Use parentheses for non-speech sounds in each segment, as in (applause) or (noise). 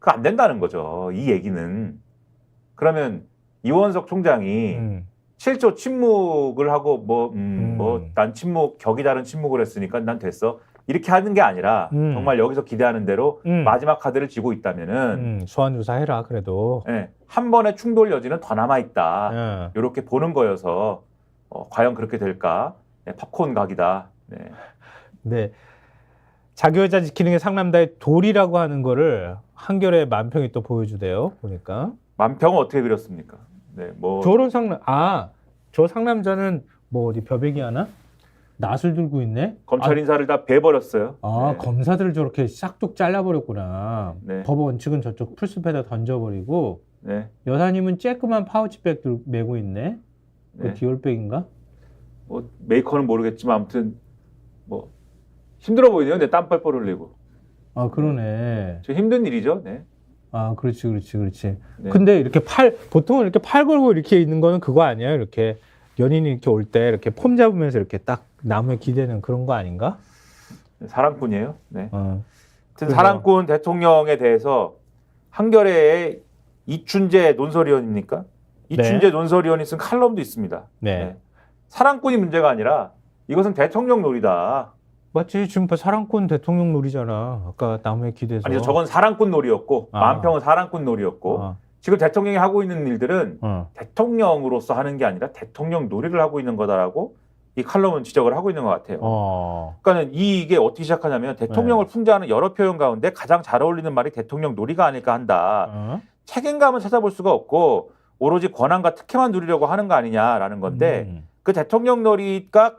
그거 안 된다는 거죠. 이 얘기는. 그러면 이원석 총장이 음. 실조 침묵을 하고 뭐, 음, 음. 뭐, 난 침묵, 격이 다른 침묵을 했으니까 난 됐어. 이렇게 하는 게 아니라 음. 정말 여기서 기대하는 대로 음. 마지막 카드를 쥐고 있다면은 음, 소환 조사해라 그래도. 예, 한 번의 충돌 여지는 더 남아 있다. 예. 이렇게 보는 거여서 어, 과연 그렇게 될까? 네, 팝콘 각이다. 네. 네. 자기 여자 지키는 게 상남자의 도리라고 하는 거를 한결의 만평이 또 보여주대요. 보니까. 만평은 어떻게 그렸습니까? 네, 뭐 저런 상남 아, 저 상남자는 뭐 어디 벼베기 하나? 낫을 들고 있네. 검찰 인사를 다 베버렸어요. 아, 네. 검사들을 저렇게 싹둑 잘라버렸구나. 네. 법원 측은 저쪽 풀숲에다 던져버리고 네, 여사님은 쬐끄만 파우치백 들 메고 있네. 그 네. 디올백인가? 뭐 메이커는 모르겠지만 아무튼 뭐 힘들어 보이네요. 내 땀 뻘뻘 흘리고. 아 그러네. 저 힘든 일이죠. 네. 아 그렇지 그렇지 그렇지. 네. 근데 이렇게 팔 보통은 이렇게 팔 걸고 이렇게 있는 거는 그거 아니에요? 이렇게 연인이 이렇게 올 때 이렇게 폼 잡으면서 이렇게 딱 나무에 기대는 그런 거 아닌가? 사랑꾼이에요. 네. 어. 그래서- 사랑꾼 대통령에 대해서 한겨레의 이춘재 논설위원입니까? 이춘재 논설위원이 쓴 칼럼도 있습니다. 네. 사랑꾼이 문제가 아니라 이것은 대통령 놀이다. 맞지 지금 봐, 사랑꾼 대통령 놀이잖아. 아까 나무에 기대서. 아니 저건 사랑꾼 놀이였고 아. 만평은 사랑꾼 놀이였고 어, 지금 대통령이 하고 있는 일들은 어. 대통령으로서 하는 게 아니라 대통령 놀이를 하고 있는 거다라고 이 칼럼은 지적을 하고 있는 것 같아요. 어. 그러니까는 이게 어떻게 시작하냐면 대통령을 네. 풍자하는 여러 표현 가운데 가장 잘 어울리는 말이 대통령 놀이가 아닐까 한다. 어? 책임감은 찾아볼 수가 없고 오로지 권한과 특혜만 누리려고 하는 거 아니냐라는 건데 음. 그 대통령 놀이가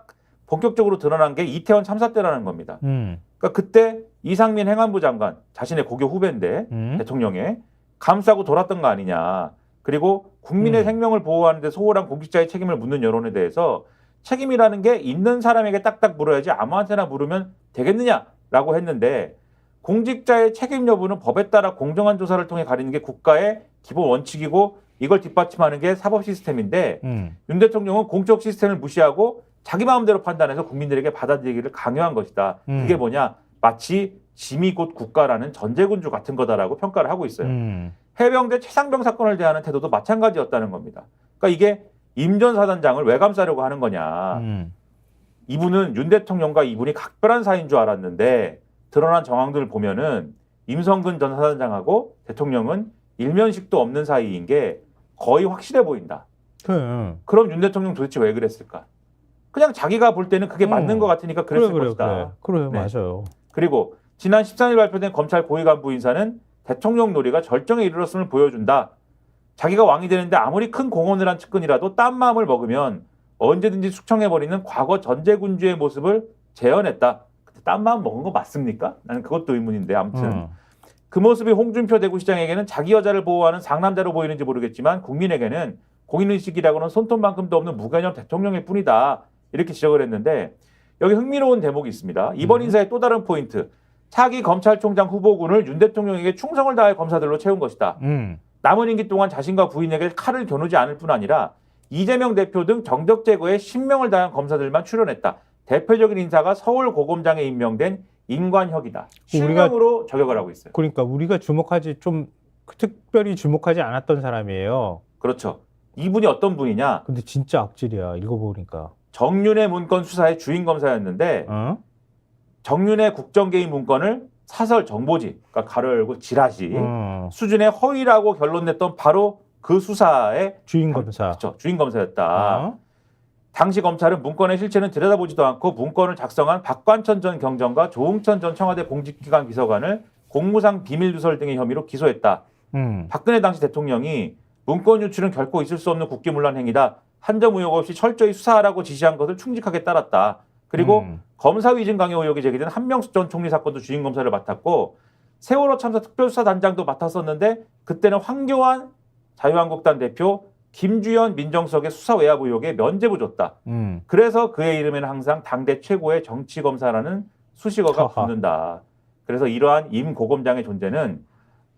본격적으로 드러난 게 이태원 참사 때라는 겁니다. 음. 그러니까 그때 이상민 행안부 장관 자신의 고교 후배인데 음. 대통령에 감싸고 돌았던 거 아니냐. 그리고 국민의 음. 생명을 보호하는데 소홀한 공직자의 책임을 묻는 여론에 대해서 책임이라는 게 있는 사람에게 딱딱 물어야지 아무한테나 물으면 되겠느냐라고 했는데 공직자의 책임 여부는 법에 따라 공정한 조사를 통해 가리는 게 국가의 기본 원칙이고 이걸 뒷받침하는 게 사법 시스템인데 음. 윤 대통령은 공적 시스템을 무시하고 자기 마음대로 판단해서 국민들에게 받아들이기를 강요한 것이다. 음. 그게 뭐냐? 마치 짐이 곧 국가라는 전제군주 같은 거다라고 평가를 하고 있어요. 음. 해병대 최상병 사건을 대하는 태도도 마찬가지였다는 겁니다. 그러니까 이게 임 전 사단장을 왜 감싸려고 하는 거냐? 음. 이분은 윤 대통령과 이분이 각별한 사이인 줄 알았는데 드러난 정황들을 보면은 임성근 전 사단장하고 대통령은 일면식도 없는 사이인 게 거의 확실해 보인다. 그래. 그럼 윤 대통령 도대체 왜 그랬을까? 그냥 자기가 볼 때는 그게 음. 맞는 것 같으니까 그랬을 그래 그래 것이다. 그래. 그래 네. 맞아요. 그리고 지난 13일 발표된 검찰 고위 간부 인사는 대통령 놀이가 절정에 이르렀음을 보여준다. 자기가 왕이 되는데 아무리 큰 공헌을 한 측근이라도 딴 마음을 먹으면 언제든지 숙청해버리는 과거 전제군주의 모습을 재현했다. 근데 딴 마음 먹은 거 맞습니까? 나는 그것도 의문인데 아무튼 어. 그 모습이 홍준표 대구시장에게는 자기 여자를 보호하는 상남자로 보이는지 모르겠지만 국민에게는 공인의식이라고는 손톱만큼도 없는 무개념 대통령일 뿐이다. 이렇게 지적을 했는데 여기 흥미로운 대목이 있습니다. 이번 음. 인사의 또 다른 포인트. 차기 검찰총장 후보군을 윤 대통령에게 충성을 다할 검사들로 채운 것이다. 음. 남은 임기 동안 자신과 부인에게 칼을 겨누지 않을 뿐 아니라 이재명 대표 등 정적 제거에 신명을 다한 검사들만 출연했다. 대표적인 인사가 서울 고검장에 임명된 인관혁이다. 실명으로 저격을 하고 있어요. 그러니까 우리가 주목하지 좀 특별히 주목하지 않았던 사람이에요. 그렇죠. 이분이 어떤 분이냐? 근데 진짜 악질이야. 읽어보니까. 정윤의 문건 수사의 주인 검사였는데 어? 정윤의 국정개입 문건을 사설 정보지, 그러니까 가로 열고 지라시 어. 수준의 허위라고 결론냈던 바로 그 수사의 주인 검사. 그렇죠, 주인 검사였다. 어? 당시 검찰은 문건의 실체는 들여다보지도 않고 문건을 작성한 박관천 전 경정과 조응천 전 청와대 공직기관 비서관을 공무상 비밀 누설 등의 혐의로 기소했다. 음. 박근혜 당시 대통령이 문건 유출은 결코 있을 수 없는 국기문란 행위다. 한 점 의혹 없이 철저히 수사하라고 지시한 것을 충직하게 따랐다. 그리고 음. 검사 위증 강요 의혹이 제기된 한명숙 전 총리 사건도 주인 검사를 맡았고 세월호 참사 특별수사단장도 맡았었는데 그때는 황교안 자유한국당 대표 김주현 민정수석의 수사 외압 의혹에 면죄부 줬다. 음. 그래서 그의 이름에는 항상 당대 최고의 정치 검사라는 수식어가 하하. 붙는다. 그래서 이러한 임 고검장의 존재는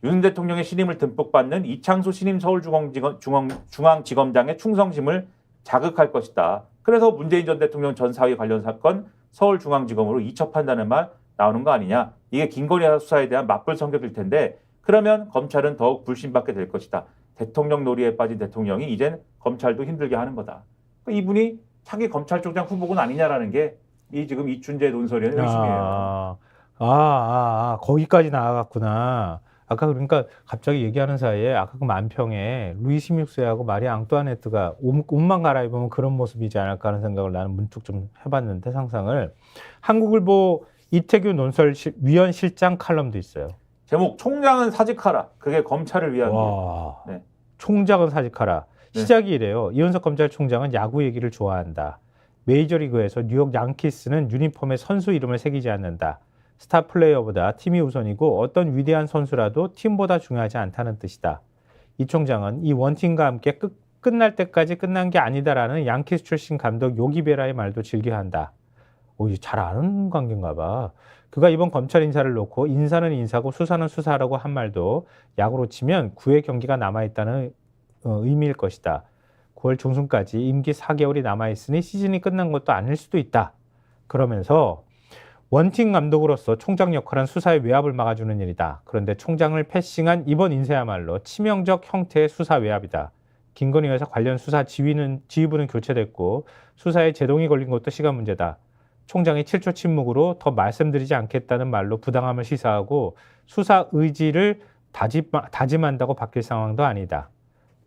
윤 대통령의 신임을 듬뿍 받는 이창수 신임 서울중앙지검, 중앙, 중앙지검장의 충성심을 자극할 것이다. 그래서 문재인 전 대통령 전 사위 관련 사건 서울중앙지검으로 이첩한다는 말 나오는 거 아니냐. 이게 김건희 수사에 대한 맞불 성격일 텐데 그러면 검찰은 더욱 불신받게 될 것이다. 대통령 놀이에 빠진 대통령이 이젠 검찰도 힘들게 하는 거다. 그러니까 이분이 차기 검찰총장 후보군 아니냐라는 게 이 지금 이춘재 논설의 핵심이에요. 아, 아, 아, 아, 거기까지 나아갔구나. 아까 그러니까 갑자기 얘기하는 사이에 아까 그 만평에 루이 16세하고 마리아 앙뚜아네트가 옷, 옷만 갈아입으면 그런 모습이지 않을까 하는 생각을 나는 문득 좀 해봤는데 상상을 한국일보 이태규 논설 위원 실장 칼럼도 있어요. 제목 총장은 사직하라. 그게 검찰을 위한 일. 와, 네. 총장은 사직하라. 네. 시작이 이래요. 이현석 검찰총장은 야구 얘기를 좋아한다. 메이저리그에서 뉴욕 양키스는 유니폼에 선수 이름을 새기지 않는다. 스타 플레이어보다 팀이 우선이고 어떤 위대한 선수라도 팀보다 중요하지 않다는 뜻이다. 이 총장은 이 원팀과 함께 끝, 끝날 때까지 끝난 게 아니다라는 양키스 출신 감독 요기베라의 말도 즐겨한다. 오, 이잘 아는 관계인가 봐. 그가 이번 검찰 인사를 놓고 인사는 인사고 수사는 수사라고 한 말도 야구로 치면 9회 경기가 남아있다는 어, 의미일 것이다. 9월 중순까지 임기 4개월이 남아있으니 시즌이 끝난 것도 아닐 수도 있다. 그러면서 원팀 감독으로서 총장 역할은 수사의 외압을 막아주는 일이다. 그런데 총장을 패싱한 이번 인사야말로 치명적 형태의 수사 외압이다. 김건희 여사 관련 수사 지휘는 지휘부는 교체됐고 수사에 제동이 걸린 것도 시간 문제다. 총장이 7초 침묵으로 더 말씀드리지 않겠다는 말로 부당함을 시사하고 수사 의지를 다짐, 다짐한다고 바뀔 상황도 아니다.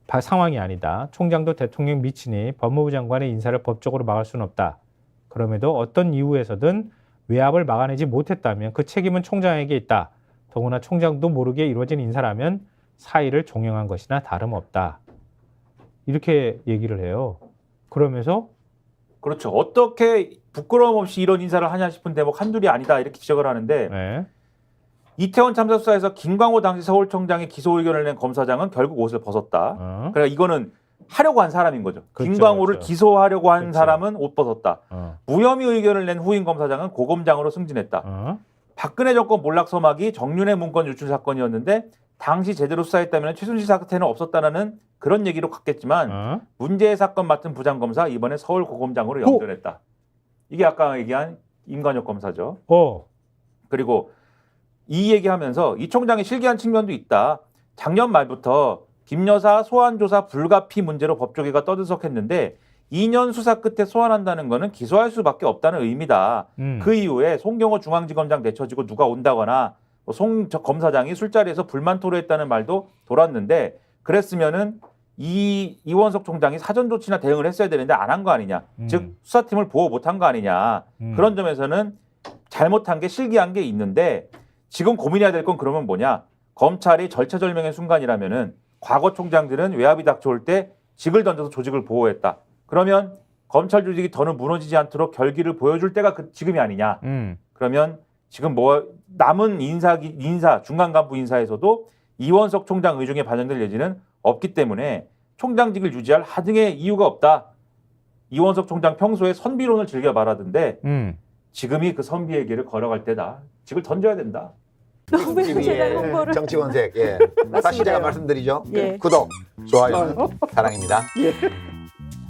바- 상황이 아니다. 총장도 대통령 미치니 법무부 장관의 인사를 법적으로 막을 수는 없다. 그럼에도 어떤 이유에서든 외압을 막아내지 못했다면 그 책임은 총장에게 있다. 더구나 총장도 모르게 이루어진 인사라면 사의를 종용한 것이나 다름없다. 이렇게 얘기를 해요. 그러면서 그렇죠. 어떻게 부끄러움 없이 이런 인사를 하냐 싶은 대목 한둘이 아니다 이렇게 지적을 하는데 네. 이태원 참사 수사에서 김광호 당시 서울청장의 기소 의견을 낸 검사장은 결국 옷을 벗었다. 어, 그러니까 이거는 하려고 한 사람인 거죠. 그렇죠, 김광호를 그렇죠. 기소하려고 한 그렇죠. 사람은 옷 벗었다. 어, 무혐의 의견을 낸 후임 검사장은 고검장으로 승진했다. 어, 박근혜 정권 몰락 서막이 정윤의 문건 유출 사건이었는데 당시 제대로 수사했다면 최순실 사태는 없었다는 그런 얘기로 갔겠지만 어. 문제의 사건 맡은 부장검사 이번에 서울 고검장으로 연결했다. 이게 아까 얘기한 임관혁 검사죠. 어, 그리고 이 얘기하면서 이 총장이 실기한 측면도 있다. 작년 말부터 김 여사 소환 조사 불가피 문제로 법조계가 떠들썩했는데 2년 수사 끝에 소환한다는 거는 기소할 수밖에 없다는 의미다. 음. 그 이후에 송경호 중앙지검장 내쳐지고 누가 온다거나 뭐송 저 검사장이 술자리에서 불만 토로했다는 말도 돌았는데 그랬으면은 이 이원석 총장이 사전 조치나 대응을 했어야 되는데 안 한 거 아니냐. 음. 즉 수사팀을 보호 못한 거 아니냐. 음. 그런 점에서는 잘못한 게 실기한 게 있는데 지금 고민해야 될 건 그러면 뭐냐? 검찰이 절차절명의 순간이라면은 과거 총장들은 외압이 닥쳐올 때 직을 던져서 조직을 보호했다. 그러면 검찰 조직이 더는 무너지지 않도록 결기를 보여줄 때가 그 지금이 아니냐? 음. 그러면 지금 뭐 남은 인사 인사 중간 간부 인사에서도 이원석 총장 의중에 반영될 예지는 없기 때문에 총장직을 유지할 하등의 이유가 없다. 이원석 총장 평소에 선비론을 즐겨 말하던데 음. 지금이 그 선비의 길을 걸어갈 때다. 직을 던져야 된다. 너무 제가 TV의 홍보를 정치권색 예. (laughs) 다시 제가 말씀드리죠. 예. 구독, 좋아요, 사랑입니다. 예.